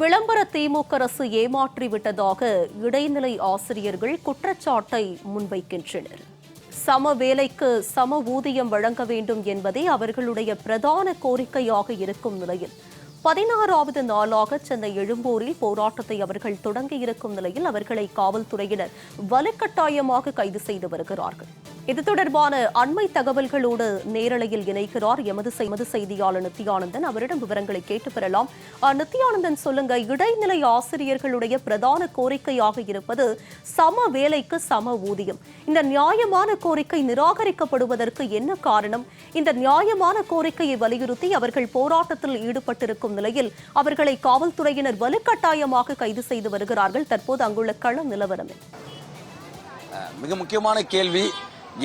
விளம்பர திமுக அரசு ஏமாற்றிவிட்டதாக இடைநிலை ஆசிரியர்கள் குற்றச்சாட்டை முன்வைக்கின்றனர். சம வேலைக்கு சம ஊதியம் வழங்க வேண்டும் என்பதே அவர்களுடைய பிரதான கோரிக்கையாக இருக்கும் நிலையில் பதினாறாவது நாளாக சென்னை எழும்பூரில் போராட்டத்தை அவர்கள் தொடங்கியிருக்கும் நிலையில் அவர்களை காவல்துறையினர் வலுக்கட்டாயமாக கைது செய்து வருகிறார்கள். இது தொடர்பான அண்மை தகவல்களோடு நேரலையில் இணைக்கிறார் எமது செய்மது செய்தியாளர் நித்யானந்தன் அவரிடம் விவரங்களை கேட்டு பெறலாம். நித்தியானந்தன் நித்யானந்தன் சொல்லுங்க. இடைநிலை ஆசிரியர்களுடைய பிரதான கோரிக்கையாக இருப்பது சம வேலைக்கு சம ஊதியம். இந்த நியாயமான கோரிக்கை நிராகரிக்கப்படுவதற்கு என்ன காரணம்? இந்த நியாயமான கோரிக்கையை வலியுறுத்தி அவர்கள் போராட்டத்தில் ஈடுபட்டிருக்கும் நிலையில் அவர்களை காவல்துறையினர் வலுக்கட்டாயமாக கைது செய்து வருகிறார்கள். தற்போது அங்குள்ள கள நிலவரம் மிக முக்கியமான கேள்வி.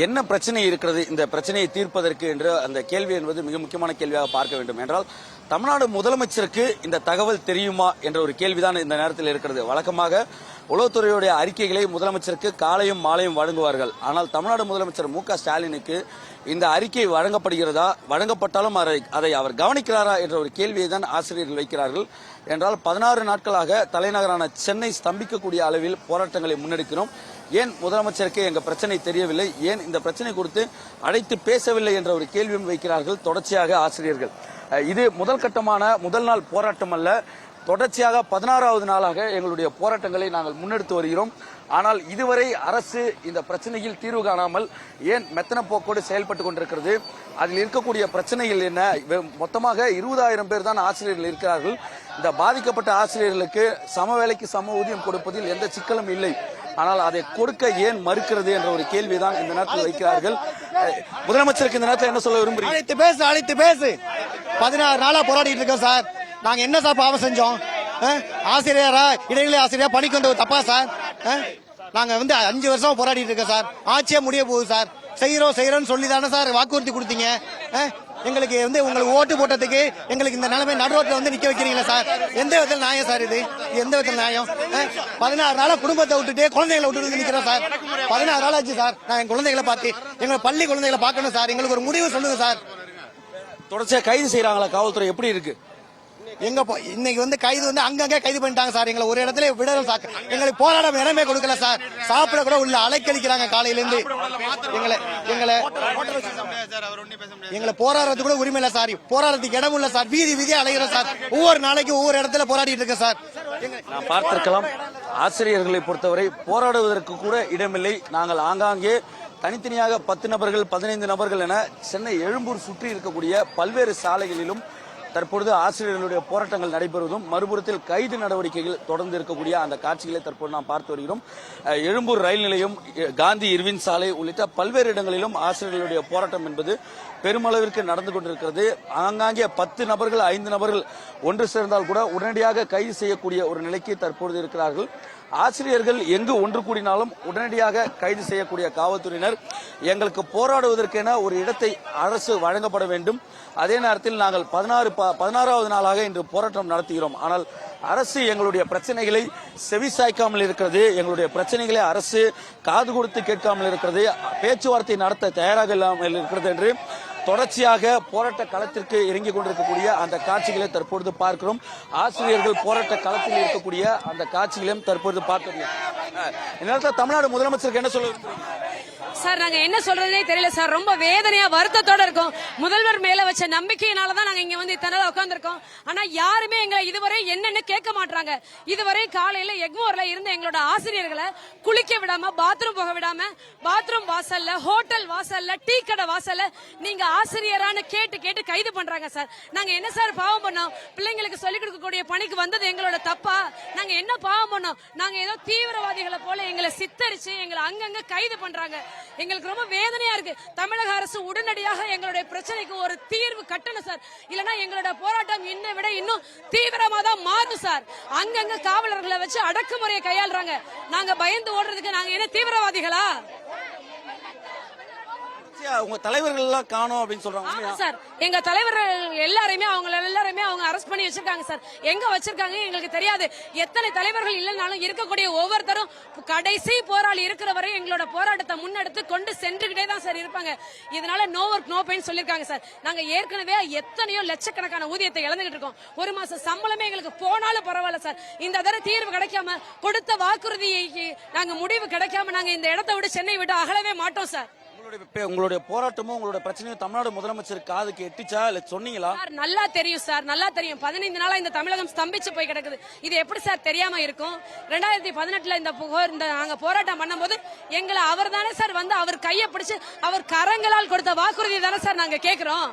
என்ன பிரச்சனை இருக்கிறது? இந்த பிரச்சனையை தீர்ப்பதற்கு என்று அந்த கேள்வி என்பது மிக முக்கியமான கேள்வியாக பார்க்க வேண்டும் என்றால் தமிழ்நாடு முதலமைச்சருக்கு இந்த தகவல் தெரியுமா என்ற ஒரு கேள்விதான் இந்த நேரத்தில் இருக்கிறது. வழக்கமாக உளவுத்துறையுடைய அறிக்கைகளை முதலமைச்சருக்கு காலையும் மாலையும் வழங்குவார்கள். ஆனால் தமிழ்நாடு முதலமைச்சர் மு க ஸ்டாலினுக்கு இந்த அறிக்கை வழங்கப்படுகிறதா வழங்கப்பட்டாலும் அதை அதை அவர் கவனிக்கிறாரா என்ற ஒரு கேள்வியை தான் ஆசிரியர்கள் வைக்கிறார்கள். என்றால் பதினாறு நாட்களாக தலைநகரான சென்னை ஸ்தம்பிக்கக்கூடிய அளவில் போராட்டங்களை முன்னெடுக்கிறோம். ஏன் முதலமைச்சருக்கு எங்க பிரச்சனை தெரியவில்லை? ஏன் இந்த பிரச்சனை குறித்து அழைத்து பேசவில்லை என்ற ஒரு கேள்வியும் வைக்கிறார்கள் தொடர்ச்சியாக ஆசிரியர்கள். இது முதல் கட்டமான முதல் நாள் போராட்டம் அல்ல. தொடர்ச்சியாக பதினாறாவது நாளாக எங்களுடைய போராட்டங்களை நாங்கள் முன்னெடுத்து வருகிறோம். ஆனால் இதுவரை அரசு இந்த பிரச்சனையில் தீர்வு காணாமல் ஏன் மெத்தன போக்கோடு செயல்பட்டு கொண்டிருக்கிறது? அதில் இருக்கக்கூடிய பிரச்சனைகள் என்ன? மொத்தமாக இருபதாயிரம் பேர் தான் ஆசிரியர்கள் இருக்கிறார்கள். இந்த பாதிக்கப்பட்ட ஆசிரியர்களுக்கு சம வேலைக்கு சம ஊதியம் கொடுப்பதில் எந்த சிக்கலும் இல்லை. ஆனால் அதை கொடுக்க ஏன் மறுக்கிறது என்ற ஒரு கேள்விதான் இந்த நேரத்தில் வைக்கிறார்கள். முதலமைச்சருக்கு இந்த நேரத்தில் என்ன சொல்ல விரும்புறீங்க? அழைத்து பேசு அழைத்து பேசு. பதினாறு நாளா போராடிட்டு இருக்கோம் சார். நாங்க என்ன சார் பாவம் செஞ்சோம்? ஆசிரியரா? இடைநிலை ஆசிரியரா? பணிக்கொண்டு தப்பா சார்? அஹ்? நாங்க வந்து அஞ்சு வருஷம் போராடிட்டு இருக்கோம் சார். ஆட்சியே முடிய போகுது சார். செய்யறோம் செய்யறோம்னு சொல்லி தானே சார் வாக்குறுதி கொடுத்தீங்க? எங்களுக்கு வந்து உங்களுக்கு ஓட்டு போட்டதுக்கு எங்களுக்கு இந்த நிலைமை நடுரோட்டில் வந்து நிக்க வைக்கிறீங்களா சார்? எந்த விதத்தில் நியாயம் சார் இது? எந்த விதத்தில் நியாயம்? பதினாறு நாளா குடும்பத்தை விட்டுட்டு குழந்தைகளை விட்டுட்டு வந்து நிக்கிறோம் சார். பதினாறு நாள் ஆச்சு சார். நான் என் குழந்தைகளை பார்த்து எங்களை பள்ளி குழந்தைகளை பார்க்கணும் சார். எங்களுக்கு ஒரு முடிவு சொல்லுங்க சார். தொடர்ச்சியா கைது செய்யறாங்களா காவல்துறை? எப்படி இருக்கு? எங்க போ- இன்னைக்கு வந்து கைது வந்து அங்கங்க கைது பண்ணிட்டாங்க சார். எங்களை ஒரு இடத்துல விடல சார். எங்களுக்கு போராட இடமே கொடுக்கல சார். சாப்பிட கூட உள்ள அலைக்கழிக்கிறாங்க காலையில இருந்து எங்களை எங்களை எங்களை போராடுறதுக்கு கூட உரிமை இல்ல சார். போராடுறதுக்கு இடம் இல்ல சார். வீதி வீதியா அலைகிறோம் சார். ஒவ்வொரு நாளைக்கு ஒவ்வொரு இடத்துல போராடிட்டு இருக்கேன் சார். நான் பார்த்திருக்கலாம் ஆசிரியர்களை பொறுத்தவரை போராடுவதற்கு கூட இடமில்லை. நாங்கள் ஆங்காங்கே தனித்தனியாக பத்து நபர்கள் பதினைந்து நபர்கள் என சென்னை எழும்பூர் சுற்றி இருக்கக்கூடிய பல்வேறு சாலைகளிலும் தற்பொழுது ஆசிரியர்களுடைய போராட்டங்கள் நடைபெறுவதும் மறுபுறத்தில் கைது நடவடிக்கைகள் தொடர்ந்து இருக்கக்கூடிய அந்த காட்சிகளை தற்போது நாம் பார்த்து வருகிறோம். எழும்பூர் ரயில் நிலையம் காந்தி இருவின் சாலை உள்ளிட்ட பல்வேறு இடங்களிலும் ஆசிரியர்களுடைய போராட்டம் என்பது பெருமளவிற்கு நடந்து கொண்டிருக்கிறது. ஆங்காங்கே பத்து நபர்கள் ஐந்து நபர்கள் ஒன்று சேர்ந்தால் கூட உடனடியாக கைது செய்யக்கூடிய ஒரு நிலைக்கு தற்பொழுது இருக்கிறார்கள். ஆசிரியர்கள் எங்கு ஒன்று கூடினாலும் உடனடியாக கைது செய்யக்கூடிய காவல்துறையினர் எங்களுக்கு போராடுவதற்கென ஒரு இடத்தை அரசு வழங்கப்பட வேண்டும். அதே நேரத்தில் நாங்கள் பதினாறு பதினாறாவது நாளாக இன்று போராட்டம் நடத்துகிறோம். ஆனால் அரசு எங்களுடைய பிரச்சனைகளை செவிசாய்க்காமல் இருக்கிறது. எங்களுடைய பிரச்சனைகளை அரசு காது கொடுத்து கேட்காமல் இருக்கிறது. பேச்சுவார்த்தை நடத்த தயாராக இல்லாமல் இருக்கிறது என்று தொடர்ச்சியாக போராட்ட களத்திற்கு இறங்கிக் கொண்டிருக்கக்கூடிய அந்த காட்சிகளை தற்பொழுது பார்க்கிறோம். ஆசிரியர்கள் போராட்ட களத்தில் இருக்கக்கூடிய அந்த காட்சிகளையும் தற்பொழுது பார்க்கிறோம் அஹ், நேரத்தில் தமிழ்நாடு முதலமைச்சருக்கு என்ன சொல்ல சார் நாங்க என்ன சொல்றதுனே தெரியல சார். ரொம்ப வேதனையா வருத்தத்தோட இருக்கோம். முதல்வர் மேல வச்ச நம்பிக்கையினால தான் நாங்க இங்க வந்து இத்தனை நாள் உட்காந்துருக்கோம் ஆனா யாருமே எங்களை இதுவரை என்னன்னு கேட்க மாட்டாங்க இதுவரை காலையில எக்மோர்ல இருந்த எங்களோட ஆசிரியர்களை குளிக்க விடாம பாத்ரூம் போக விடாம பாத்ரூம் வாசல்ல ஹோட்டல் வாசல்ல டீ கடை வாசல்ல நீங்க ஆசிரியரான்னு கேட்டு கேட்டு கைது பண்றாங்க சார். நாங்க என்ன சார் பாவம் பண்ணோம்? பிள்ளைங்களுக்கு சொல்லிக் கொடுக்கக்கூடிய பணிக்கு வந்தது எங்களோட தப்பா? நாங்க என்ன பாவம் பண்ணோம்? நாங்க ஏதோ தீவிரவாதிகளை போல எங்களை சித்தரிச்சு எங்களை அங்கங்க கைது பண்றாங்க. எங்களுக்கு ரொம்ப வேதனையா இருக்கு. தமிழக அரசு உடனடியாக எங்களுடைய பிரச்சனைக்கு ஒரு தீர்வு கட்டணும் சார். இல்லைன்னா எங்களோட போராட்டம் இன்னை விட இன்னும் தீவிரமா தான் மாறும் சார். அங்கங்க காவலர்களை வச்சு அடக்குமுறையை கையாளுறாங்க. நாங்க பயந்து ஓடுறதுக்கு நாங்க என்ன தீவிரவாதிகளா? உங்க தலைவர்கள் எல்லாம் காணோம் அப்படின்னு சொல்றாங்க? சார். எங்க தலைவர் எல்லாரையுமே அவங்க எல்லாரையுமே அவங்க அரெஸ்ட் பண்ணி வச்சிருக்காங்க சார். எங்க வச்சிருக்காங்க எங்களுக்கு தெரியாது. எத்தனை தலைவர்கள் இல்லைனாலும் இருக்கக்கூடிய ஒவ்வொருத்தரும் கடைசி போராளி இருக்கிற வரை எங்களோட போராட்டத்தை முன்னெடுத்து கொண்டு சென்றுகிட்டே தான் சார் இருப்பாங்க. இதனால நோ ஒர்க் நோ பெயின் சொல்லிருக்காங்க சார். நாங்க ஏற்கனவே எத்தனையோ லட்சக்கணக்கான ஊதியத்தை இழந்துகிட்டு இருக்கோம். ஒரு மாசம் சம்பளமே எங்களுக்கு போனாலும் பரவாயில்ல சார். இந்த தடவை தீர்வு கிடைக்காம கொடுத்த வாக்குறுதிக்கு நாங்க முடிவு கிடைக்காம நாங்க இந்த இடத்தை விட்டு சென்னை விட்டு அகலவே மாட்டோம் சார். உங்களுடைய உங்களுடைய போராட்டமும் உங்களுடைய பிரச்சனையும் தமிழ்நாடு முதலமைச்சர் காதுக்கு எட்டிச்சா? இல்ல சொன்னீங்களா? சார் நல்லா தெரியும் சார் நல்லா தெரியும். பதினைந்து நாளா இந்த தமிழகம் ஸ்தம்பிச்சு போய் கிடக்குது. இது எப்படி சார் தெரியாம இருக்கும்? ரெண்டாயிரத்தி பதினெட்டுல இந்த புகார் இந்த நாங்க போராட்டம் பண்ணும்போது எங்களை அவர் தானே சார் வந்து அவர் கையை பிடிச்சு அவர் கரங்களால் கொடுத்த வாக்குறுதி தானே சார் நாங்க கேக்குறோம்?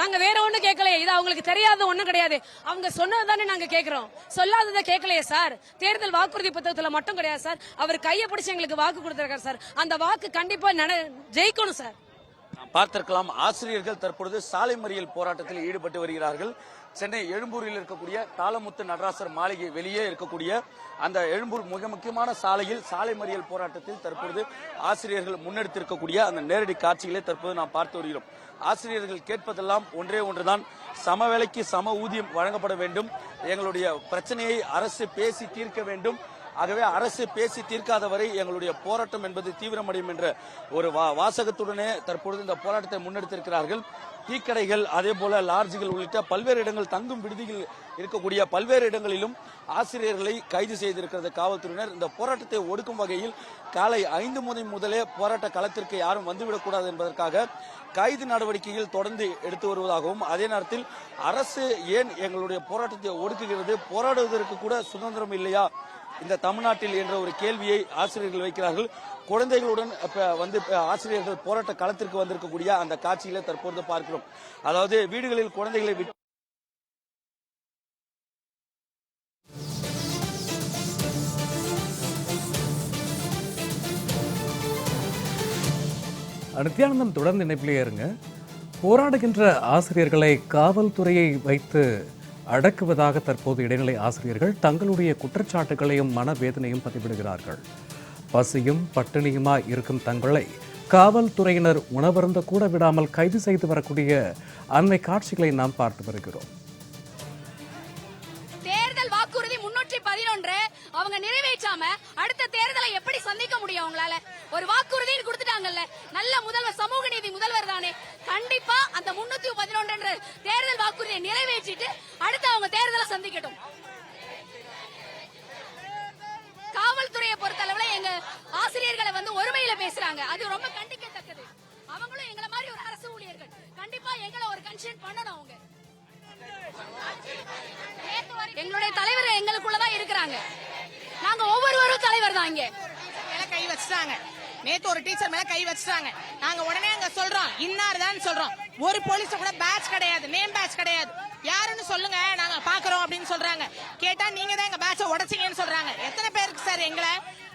நாங்க வேற ஒண்ணு கேட்கலையே. இது அவங்களுக்கு தெரியாத ஒண்ணும் கிடையாது. அவங்க சொன்னது தானே நாங்க கேக்குறோம். சொல்லாததை கேட்கலையே சார். தேர்தல் வாக்குறுதி புத்தகத்துல மட்டும் கிடையாது சார். அவர் கையை பிடிச்சி எங்களுக்கு வாக்கு கொடுத்திருக்காரு சார். அந்த வாக்கு கண்டிப்பா ஜெயிக்கணும் சார். பார்த்திருக்கலாம் ஆசிரியர்கள் தற்பொழுது சாலை மறியல் போராட்டத்தில் ஈடுபட்டு வருகிறார்கள். சென்னை எழும்பூரில் இருக்கக்கூடிய தாளமுத்து நடராசர் மாளிகை வெளியே இருக்கக்கூடிய அந்த எழும்பூர் மிக முக்கியமான சாலையில் சாலை மறியல் போராட்டத்தில் தற்பொழுது ஆசிரியர்கள் முன்னெடுத்திருக்கக்கூடிய அந்த நேரடி காட்சிகளை தற்போது நாம் பார்த்து வருகிறோம். ஆசிரியர்கள் கேட்பதெல்லாம் ஒன்றே ஒன்றுதான். சம வேலைக்கு சம ஊதியம் வழங்கப்பட வேண்டும். எங்களுடைய பிரச்சனையை அரசு பேசி தீர்க்க வேண்டும். ஆகவே அரசு பேசி தீர்க்காத வரை எங்களுடைய போராட்டம் என்பது தீவிரமடையும் என்ற ஒரு வா- வாசகத்துடனே தற்பொழுது இந்த போராட்டத்தை முன்னெடுத்திருக்கிறார்கள். டீக்கடைகள் அதே போல லாட்ஜுகள் உள்ளிட்ட பல்வேறு இடங்கள் தங்கும் விடுதிகள் இருக்கக்கூடிய பல்வேறு இடங்களிலும் ஆசிரியர்களை கைது செய்திருக்கிறது காவல்துறையினர். இந்த போராட்டத்தை ஒடுக்கும் வகையில் காலை ஐந்து மணி முதலே போராட்ட களத்திற்கு யாரும் வந்துவிடக்கூடாது என்பதற்காக கைது நடவடிக்கைகள் தொடர்ந்து எடுத்து வருவதாகவும் அதே நேரத்தில் அரசு ஏன் எங்களுடைய போராட்டத்தை ஒடுக்குகிறது? போராடுவதற்கு கூட சுதந்திரம் இல்லையா? இந்த தமிழ்நாட்டில் என்ற ஒரு கேள்வியை ஆசிரியர்கள் வைக்கிறார்கள். குழந்தைகளுடன் இப்போ வந்து ஆசிரியர்கள் போராட்ட களத்திற்கு வந்திருக்கக்கூடிய அந்த காட்சிகளை தற்போது பார்க்கிறோம். அதாவது வீடுகளில் குழந்தைகளை விட்டு நித்யானந்தம் தொடர்ந்து இணைப்பிலே இருங்க. போராடுகின்ற ஆசிரியர்களை காவல்துறையை வைத்து அடக்குவதாக தற்போது இடைநிலை ஆசிரியர்கள் தங்களுடைய குற்றச்சாட்டுகளையும் மனவேதனையும் பதிவிடுகிறார்கள். பசியும் பட்டினியுமாய் இருக்கும் தங்களை காவல்துறையினர் உணவருந்த கூட விடாமல் கைது செய்து வரக்கூடிய அண்மை காட்சிகளை நாம் பார்த்து வருகிறோம். அவங்க நிறைவேற்றாம அடுத்த தேர்தலை எப்படி சந்திக்க முடியும் அவங்களால? ஒரு வாக்குறுதின்னு கொடுத்துட்டாங்கல்ல. நல்ல முதல்வர் சமூக நீதி முதல்வர் தானே. கண்டிப்பா அந்த முன்னூத்தி பதினொன்று தேர்தல் வாக்குறுதியை நிறைவேற்றிட்டு அடுத்து அவங்க தேர்தலை சந்திக்கட்டும். காவல்துறையை பொறுத்தளவுல எங்க ஆசிரியர்களை வந்து ஒருமையில பேசுறாங்க. அது ரொம்ப கண்டிக்கத்தக்கது. அவங்களும் எங்களை மாதிரி ஒரு அரசு ஊழியர்கள். கண்டிப்பா எங்களை ஒரு கன்சென்ட் பண்ணணும் அவங்க. எங்களுடைய தலைவர் எங்களுக்குள்ளதான் இருக்கிறாங்க. நாங்க ஒவ்வொருவரும் தலைவர் தான் இங்க. மேல கை வச்சுட்டாங்க. நேத்து ஒரு டீச்சர் மேல கை வச்சுட்டாங்க. நாங்க உடனே அங்க சொல்றோம். இன்னார் தான் சொல்றோம். ஒரு போலீஸ் கூட பேட்ச் கிடையாது. நேம் பேட்ச் கிடையாது. யாருன்னு சொல்லுங்க. நாங்க பாக்குறோம் அப்படின்னு சொல்றாங்க. கேட்டா நீங்க தான் எங்க பேட்ச உடைச்சீங்கன்னு சொல்றாங்க. எத்தனை பேருக்கு சார் எங்களை?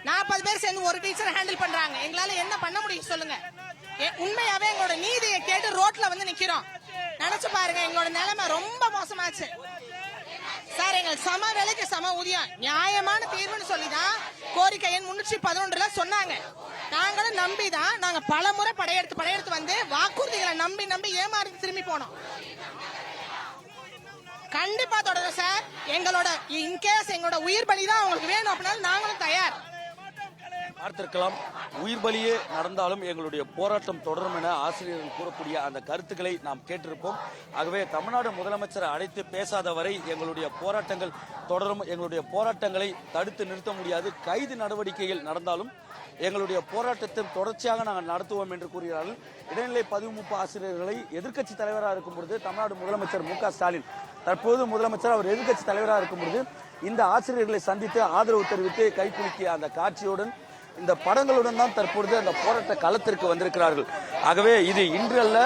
நாற்பது பேர் சேர்ந்து ஒரு டீச்சர் ஹேண்டில் பண்றாங்க. எங்களால என்ன பண்ண முடியும் சொல்லுங்க. உண்மையாவே எங்களோட நீதியை கேட்டு ரோட்ல வந்து நிக்கிறோம். நினைச்சு பாருங்க எங்களோட நிலைமை ரொம்ப மோசமாச்சு. சார் எங்களுக்கு சம வேலைக்கு சம ஊதியம். நியாயமான தீர்வுன்னு சொல்லி தான் கோரிக்கை. எண் முன்னூற்றி பதினொன்றுல சொன்னாங்க. நாங்களும் நம்பி தான் நாங்கள் பல முறை படையெடுத்து படையெடுத்து வந்து வாக்குறுதிகளை நம்பி நம்பி ஏமாறி திரும்பி போனோம். கண்டிப்பா தொடரும் சார். எங்களோட இன்கேஸ் எங்களோட உயிர் பலி தான் அவங்களுக்கு வேணும் அப்படின்னாலும் நாங்களும் தயார். பார்த்திருக்கலாம். உயிர் பலியே நடந்தாலும் எங்களுடைய போராட்டம் தொடரும் என ஆசிரியர்கள் கூறக்கூடிய அந்த கருத்துக்களை நாம் கேட்டிருப்போம். ஆகவே தமிழ்நாடு முதலமைச்சரை அழைத்து பேசாத வரை எங்களுடைய போராட்டங்கள் தொடரும். எங்களுடைய போராட்டங்களை தடுத்து நிறுத்த முடியாது. கைது நடவடிக்கைகள் நடந்தாலும் எங்களுடைய போராட்டத்தை தொடர்ச்சியாக நாங்கள் நடத்துவோம் என்று கூறுகிறார்கள். இடைநிலை பதிவுமுப்பு ஆசிரியர்களை எதிர்க்கட்சி தலைவராக இருக்கும் பொழுது தமிழ்நாடு முதலமைச்சர் மு ஸ்டாலின் தற்போது முதலமைச்சர் அவர் எதிர்க்கட்சி தலைவராக இருக்கும் பொழுது இந்த ஆசிரியர்களை சந்தித்து ஆதரவு தெரிவித்து கைக்குலுக்கிய அந்த காட்சியுடன் இந்த படங்களுடன் தான் தற்பொழுது அந்த போராட்ட களத்திற்கு வந்திருக்கிறார்கள். ஆகவே இது இன்றல்ல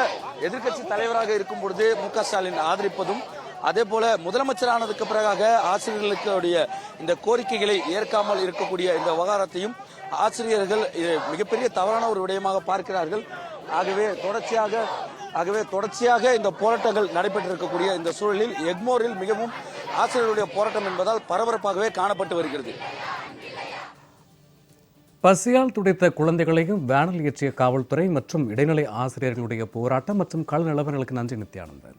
எதிர்க்கட்சி தலைவராக இருக்கும் பொழுது மு ஸ்டாலின் ஆதரிப்பதும் அதே போல முதலமைச்சரானதுக்கு பிறகாக ஆசிரியர்களுக்கு உடைய இந்த கோரிக்கைகளை ஏற்காமல் இருக்கக்கூடிய இந்த விவகாரத்தையும் ஆசிரியர்கள் மிகப்பெரிய தவறான ஒரு விடயமாக பார்க்கிறார்கள். ஆகவே தொடர்ச்சியாக ஆகவே தொடர்ச்சியாக இந்த போராட்டங்கள் நடைபெற்றிருக்கக்கூடிய இந்த சூழலில் எக்மோரில் மிகவும் ஆசிரியர்களுடைய போராட்டம் என்பதால் பரபரப்பாகவே காணப்பட்டு வருகிறது. பசியால் துடைத்த குழந்தைகளையும் வேனில் ஏற்றிய காவல்துறை மற்றும் இடைநிலை ஆசிரியர்களுடைய போராட்டம் மற்றும் கள நிலவரங்களுக்கு நன்றி நித்யானந்தன்